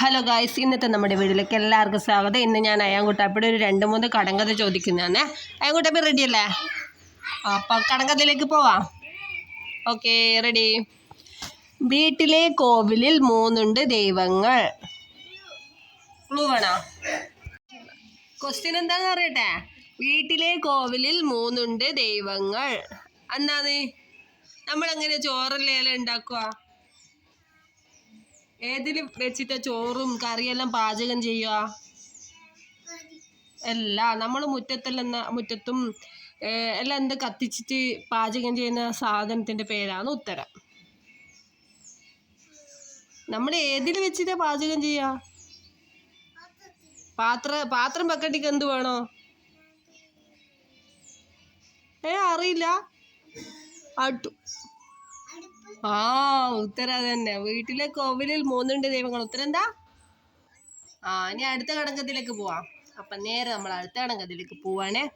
Hello guys ഇന്നത്തെ നമ്മുടെ വീട്ടിലേക്ക് എല്ലാവർക്കും സ്വാഗതം. ഇന്ന് ഞാൻ അയാൻകുട്ടാപ്പിയുടെ ഒരു രണ്ട് മൂന്ന് കടങ്കഥ ചോദിക്കുന്നതാണ്. അയാൻകുട്ടാപ്പി റെഡി അല്ലേ? അപ്പം കടങ്കഥയിലേക്ക് പോവാം. ഓക്കെ റെഡി വീട്ടിലെ കോവിലിൽ മൂന്നുണ്ട് ദൈവങ്ങൾ. ക്ലൂ വേണോ? ക്വസ്റ്റ്യൻ എന്താന്ന് അറിയട്ടെ? വീട്ടിലെ കോവിലിൽ മൂന്നുണ്ട് ദൈവങ്ങൾ. എന്നാന്ന് നമ്മളെങ്ങനെ ചോറല്ലേല ഉണ്ടാക്കുക? ഏതിൽ വെച്ചിട്ട് ചോറും കറിയെല്ലാം പാചകം ചെയ്യുക? അല്ല നമ്മൾ മുറ്റത്തെല്ലാം മുറ്റത്തും എല്ലാം എന്ത് കത്തിച്ചിട്ട് പാചകം ചെയ്യുന്ന സാധനത്തിന്റെ പേരാണ് ഉത്തരം. നമ്മൾ ഏതിൽ വെച്ചിട്ടാ പാചകം ചെയ്യുക? പാത്ര പാത്രം വെക്കട്ടിക്ക് എന്ത് വേണോ? ഏ അറിയില്ല. അടു ആ ഉത്തരം അത് തന്നെ വീട്ടിലെ കോവിലിൽ മൂന്നുണ്ട് ദൈവങ്ങൾ ഉത്തരം എന്താ? ആ ഇനി അടുത്ത കടങ്കത്തിലേക്ക് പോവാം. അപ്പൊ നേരെ നമ്മൾ അടുത്ത കടങ്കത്തിലേക്ക് പോവാണേ.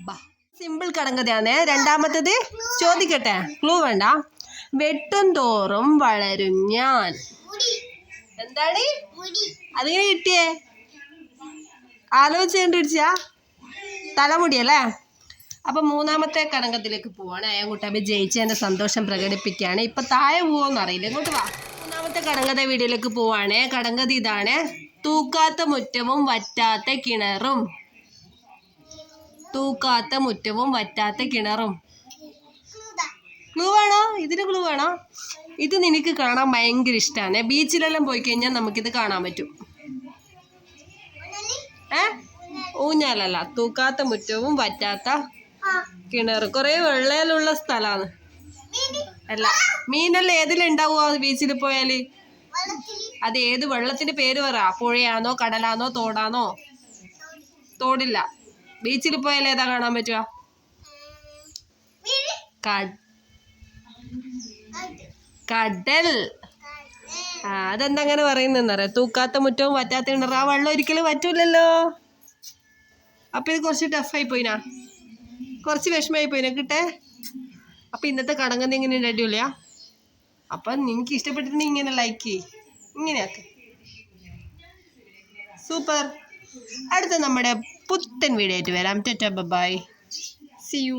ബാ. സിമ്പിൾ കടങ്കഥയാണേ. രണ്ടാമത്തത് ചോദിക്കട്ടെ. ക്ലൂ വേണ്ട. വെട്ടും തോറും വളരും ഞാൻ. എന്താണ് അതിങ്ങനെ കിട്ടിയേ? ആലോചിച്ച് കണ്ടുപിടിച്ചാ? തലമുടിയല്ലേ അപ്പം മൂന്നാമത്തെ കടങ്കത്തിലേക്ക് പോവാണ്. അയാൻകുട്ടാബി ജയിച്ചതിന്റെ സന്തോഷം പ്രകടിപ്പിക്കുകയാണ്. ഇപ്പം താഴെ പോവോന്ന് അറിയില്ല. ഇങ്ങോട്ട് വാ. മൂന്നാമത്തെ കടങ്കഥ വീഡിയോയിലേക്ക് പോവാണ്. കടങ്കഥ ഇതാണ്. തൂക്കാത്ത മുറ്റവും വറ്റാത്ത കിണറും. തൂക്കാത്ത മുറ്റവും വറ്റാത്ത കിണറും. ക്ലൂ വേണോ? ഇതിന് ക്ലൂ വേണോ? ഇത് നിനക്ക് കാണാൻ ഭയങ്കര ഇഷ്ടമാണ് ബീച്ചിലെല്ലാം പോയി കഴിഞ്ഞാൽ നമുക്കിത് കാണാൻ പറ്റും. ഏ? ഊഞ്ഞാലല്ല. തൂക്കാത്ത മുറ്റവും വറ്റാത്ത കിണർ. കുറേ വെള്ളയിലുള്ള സ്ഥലമാണ് അല്ല മീനെല്ലാം ഏതിലുണ്ടാവുക ബീച്ചിൽ പോയാൽ അത് ഏത് വെള്ളത്തിന്റെ പേര് പറ. പുഴയാണോ കടലാണോ തോടാണോ തോടില്ല. ബീച്ചിൽ പോയാൽ ഏതാ കാണാൻ പറ്റുക? കടൽ. ആ അതെന്താ അങ്ങനെ പറയുന്നറിയാം തൂക്കാത്ത മുറ്റവും പറ്റാത്ത കിണർ ആ വെള്ളം ഒരിക്കലും പറ്റൂലല്ലോ അപ്പൊ ഇത് കുറച്ച് ടഫായി പോയിനാ? കുറച്ച് വിഷമമായി പോയി കിട്ടേ അപ്പൊ ഇന്നത്തെ കടങ്ങുന്ന ഇങ്ങനെ അടിപൊളിയാ? അപ്പൊ നിനക്ക് ഇഷ്ടപ്പെട്ടിട്ടുണ്ടെങ്കിൽ ഇങ്ങനെ ലൈക്ക് ചെയ്യ്. ഇങ്ങനെയാക്ക് സൂപ്പർ അടുത്ത നമ്മുടെ പുത്തൻ വീഡിയോ ആയിട്ട് വരാം. ടെറ്റ ബൈ സി യു